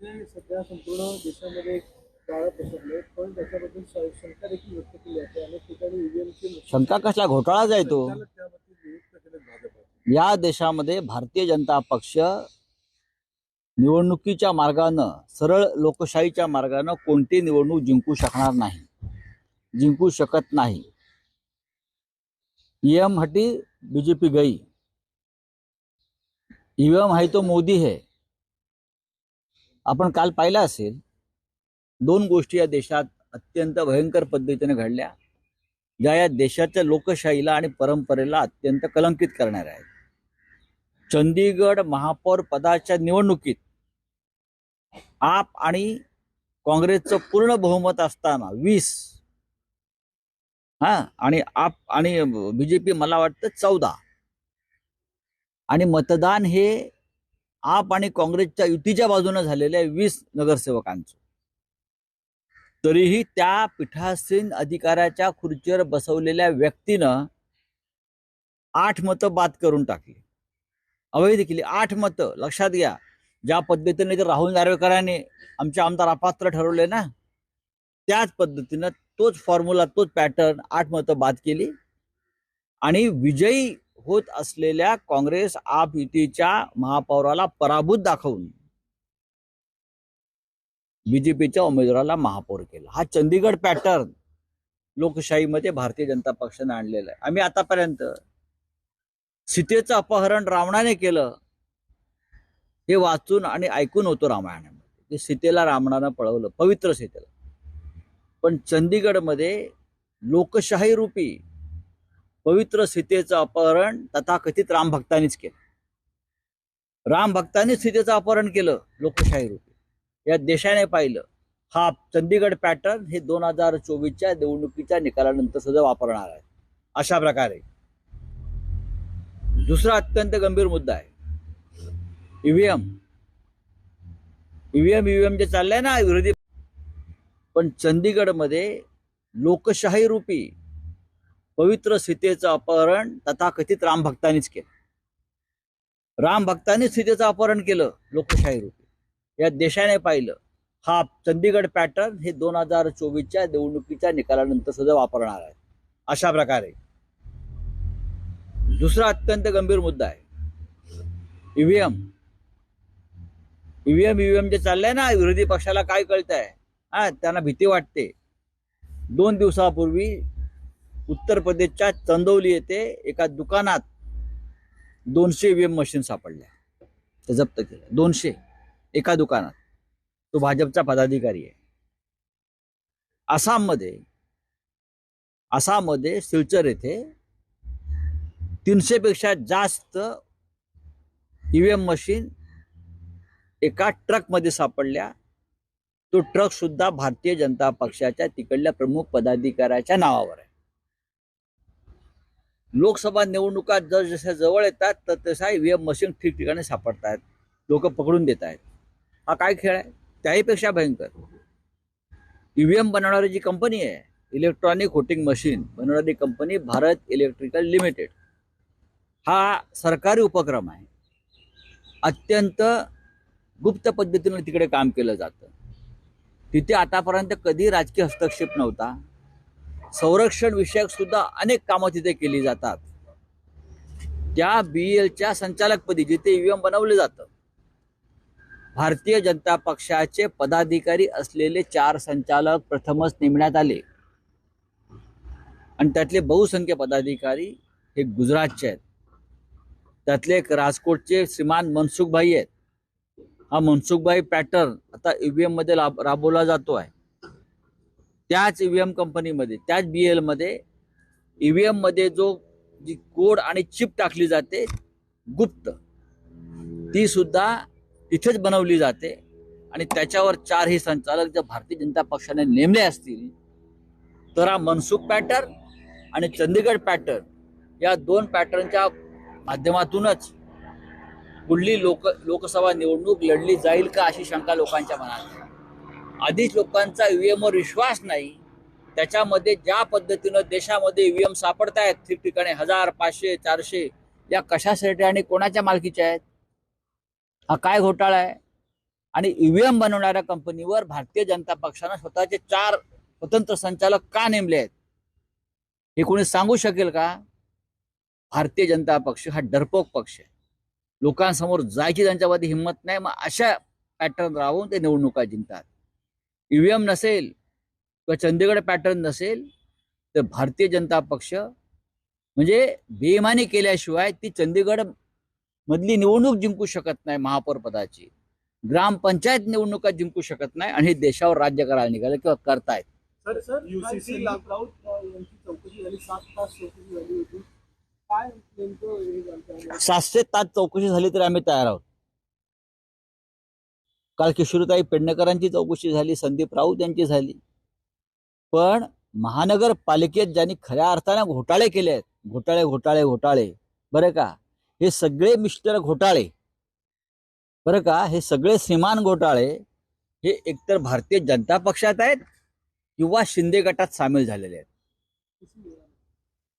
म्हणजे सध्या संपूर्ण देशामध्ये काळा पसरले पण त्याच्याबद्दल शंका देखील व्यक्त केली जाते. अनेक ठिकाणी ईव्हीएमची शंका कसला घोटाळाच आहे तो त्याबाबतीत नियुक्त केले भाजप या देशामध्ये भारतीय जनता पक्ष निवडणुकीच्या मार्गानं सरळ लोकशाहीच्या मार्गानं कोणती निवडणूक जिंकू शकणार नाही. जिंकू शकत नाही. ईएम हटी बीजेपी गई. ईव्हीएम आहे तो मोदी है. आपण काल पाहिलं असेल दोन गोष्टी या देशात अत्यंत भयंकर पद्धतीने घडल्या ज्या या देशाच्या लोकशाहीला आणि परंपरेला अत्यंत कलंकित करणाऱ्या आहेत. चंदीगड महापौर पदाच्या निवडणुकीत आप आणि काँग्रेसचं पूर्ण बहुमत असताना वीस हा आणि आप आणि बीजेपी मला वाटतं चौदा. आणि मतदान हे आप आणि काँग्रेसच्या युतीच्या बाजूने झालेल्या वीस नगरसेवकांचं. तरीही त्या पीठासीन अधिकाऱ्याच्या खुर्चीवर बसवलेल्या व्यक्तीनं आठ मतं बाद करून टाकली. अवैध केली. आठ मतं. लक्षात घ्या. ज्या पद्धतीने ते राहुल नार्वेकरांनी आमचे आमदार अपात्र ठरवले ना त्याच पद्धतीनं तोच फॉर्म्युला तोच पॅटर्न आठ मतं बाद केली. आणि विजयी होत असलेल्या काँग्रेस आप युतीच्या महापौराला पराभूत दाखवून बीजेपीच्या उमेदवाराला महापौर केला. हा चंदीगड पॅटर्न लोकशाहीमध्ये भारतीय जनता पक्षाने आणलेला आहे. आम्ही आतापर्यंत सीतेचं अपहरण रावणाने केलं हे वाचून आणि ऐकून होतो रामायणामध्ये. की सीतेला रावणानं पळवलं पवित्र सीतेला. पण चंदीगडमध्ये लोकशाही रूपी पवित्र सीतेचं अपहरण तथाकथित राम भक्तांनीच केलं. राम भक्तांनीच सीतेचं अपहरण केलं लोकशाही रूपी. या देशाने पाहिलं हा चंदीगड पॅटर्न हे दोन हजार चोवीसच्या निवडणुकीच्या निकालानंतर सुद्धा वापरणार आहे. अशा प्रकारे. दुसरा अत्यंत गंभीर मुद्दा आहे. ईव्हीएम. ईव्हीएम ईव्हीएम जे चाललंय ना विरोधी पण चंदीगडमध्ये लोकशाही रूपी पवित्र सीतेचं अपहरण तथाकथित राम भक्तांनीच केलं. राम भक्तांनीच सीतेचं अपहरण केलं लोकशाही रूपी. या देशाने पाहिलं हा चंदीगड पॅटर्न हे दोन हजार चोवीसच्या निवडणुकीच्या निकालानंतर सुद्धा वापरणार आहे. अशा प्रकारे. दुसरा अत्यंत गंभीर मुद्दा आहे. ईव्हीएम. ईव्हीएम ईव्हीएम जे चाललंय ना विरोधी पक्षाला काय कळतंय? हा त्यांना भीती वाटते. दोन दिवसापूर्वी उत्तर प्रदेशच्या चंदौली येथे एका दुकानात दोनशे ईव्हीएम मशीन सापडल्या. ते जप्त केलं. दोनशे एका दुकानात. तो भाजपचा पदाधिकारी आहे. आसाममध्ये आसाममध्ये सिलचर येथे तीनशे पेक्षा जास्त ईव्हीएम मशीन एका ट्रकमध्ये सापडल्या. तो ट्रक सुद्धा भारतीय जनता पक्षाच्या तिकडल्या प्रमुख पदाधिकाऱ्याच्या नावावर आहे. लोकसभा निवडणुका जर जशा जवळ येतात तर तसा ईव्हीएम मशीन ठिकठिकाणी सापडत आहेत लोक पकडून देत आहेत हा काय खेळ आहे? त्याहीपेक्षा भयंकर. ईव्हीएम बनवणारी जी कंपनी आहे इलेक्ट्रॉनिक होटिंग मशीन बनवणारी कंपनी भारत इलेक्ट्रिकल लिमिटेड. हा सरकारी उपक्रम आहे. अत्यंत गुप्त पद्धतीने तिकडे काम केलं जातं. तिथे आतापर्यंत कधी राजकीय हस्तक्षेप नव्हता. संरक्षण विषयक सुद्धा अनेक कामं तिथे केली जातात. त्या बी एलच्या संचालकपदी जिथे ईव्हीएम बनवलं जातं भारतीय जनता पक्षाचे पदाधिकारी असलेले चार संचालक प्रथमच नेमण्यात आले. आणि त्यातले बहुसंख्य पदाधिकारी हे गुजरातचे आहेत. त्यातले एक राजकोटचे श्रीमान मनसुखभाई आहेत. हा मनसुखभाई पॅटर्न आता ईव्हीएममध्ये राबवला जातो आहे. त्याच ईव्हीएम कंपनीमध्ये त्याच बी एलमध्ये ई ईव्हीएममध्ये जो जी कोड आणि चिप टाकली जाते गुप्त. ती सुद्धा तिथेच बनवली जाते. आणि त्याच्यावर चारही संचालक जर भारतीय जनता पक्षाने नेमले असतील तर हा मनसुख पॅटर्न आणि चंदीगड पॅटर्न या दोन पॅटर्नच्या माध्यमातूनच पुढली लोक लोकसभा निवडणूक लढली जाईल का अशी शंका लोकांच्या मनात? आहे आधीच लोकांचा ईव्हीएम वर विश्वास नाही. त्याच्यामध्ये ज्या पद्धतीनं देशामध्ये ईव्हीएम सापडत आहेत ठिकठिकाणी हजार पाचशे चारशे या कशासाठी आणि कोणाच्या मालकीच्या आहेत? हा काय घोटाळा आहे? आणि ईव्हीएम बनवणाऱ्या कंपनीवर भारतीय जनता पक्षानं स्वतःचे चार स्वतंत्र संचालक का नेमले आहेत? हे कोणी सांगू शकेल का? भारतीय जनता पक्ष हा डरपोक पक्ष आहे. लोकांसमोर जायची त्यांच्यामध्ये हिंमत नाही मग अशा पॅटर्न राहून ते निवडणुका जिंकतात. ईव्हीएम नसेल किंवा चंदीगड पॅटर्न नसेल तर भारतीय जनता पक्ष म्हणजे बेईमानी केल्याशिवाय ती चंदीगड मधली निवडणूक जिंकू शकत नाही महापौर पदाची ग्रामपंचायत निवडणुका जिंकू शकत नाही आणि हे देशावर राज्य करायला निघाले किंवा करतायत. हे? सातशे तास चौकशी झाली तरी आम्ही तयार आहोत. काल किशोरताई पेडणेकरांची चौकशी झाली संदीप राऊत यांची झाली. पण महानगरपालिकेत ज्यांनी खऱ्या अर्थाने घोटाळे केले आहेत घोटाळे घोटाळे घोटाळे बरं का? हे सगळे मिस्टर घोटाळे बरं का? हे सगळे श्रीमान घोटाळे हे एकतर भारतीय जनता पक्षात आहेत किंवा शिंदे गटात सामील झालेले आहेत.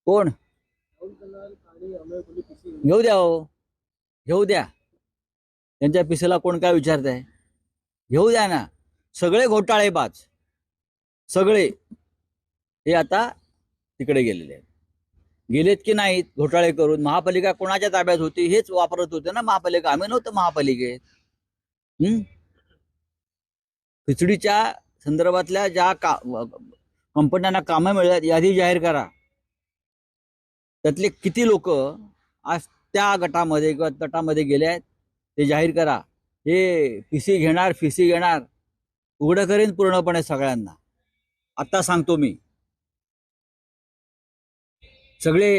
कोण? घेऊ द्या हो. घेऊ द्या. त्यांच्या पिसेला कोण काय विचारत आहे घेऊ द्या ना. सगळे घोटाळे पाच सगळे. हे आता तिकडे गेलेले आहेत. गेलेत की नाहीत घोटाळे करून. महापालिका कोणाच्या ताब्यात होती हेच वापरत होते ना महापालिका. आम्ही नव्हतं महापालिकेत. हम्म खिचडीच्या संदर्भातल्या ज्या का कंपन्यांना कामं मिळतात यादी जाहीर करा. त्यातले किती लोक आज त्या गटामध्ये किंवा तटामध्ये गेले आहेत ते जाहीर करा. हे फिसी घेणार फिसी घेणार. उघडं करेन पूर्णपणे सगळ्यांना. आता सांगतो मी. सगळे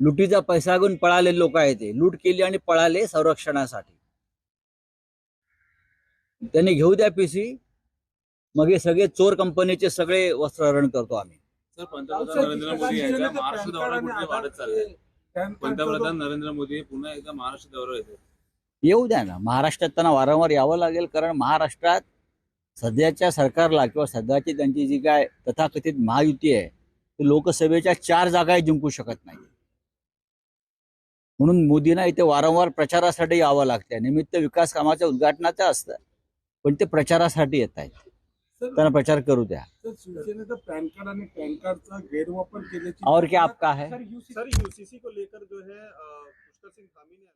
लुटीचा पैसा घेऊन पळाले लोक आहेत ते. लूट केली आणि पळाले संरक्षणासाठी. त्यांनी घेऊ द्या पीसी मग हे सगळे चोर कंपनीचे सगळे वस्त्रहरण करतो आम्ही. सर पंतप्रधान नरेंद्र मोदी यांचा महाराष्ट्र दौरा वाढत चाललाय. पंतप्रधान नरेंद्र मोदी पुन्हा एकदा महाराष्ट्र दौरा येते येऊ द्या ना. महाराष्ट्रात त्यांना वारंवार यावं लागेल कारण महाराष्ट्रात सध्याच्या सरकारला किंवा सध्याची त्यांची जी काय तथाकथित महायुती आहे ती लोकसभेच्या चार जागा जिंकू शकत नाही म्हणून मोदींना इथे वारंवार प्रचारासाठी यावं लागतंय. निमित्त विकास कामाच्या उद्घाटनाचं असतं पण ते प्रचारासाठी येत आहेत. त्यांना प्रचार करू द्या. सर शिवसेनेचं पॅन कार्ड आणि पॅन कार्डचा गैरवापर केल्याची और क्या आपका है? सर UCC सर यूसीसी को लेकर जो है पुष्कर सिंह धामी ने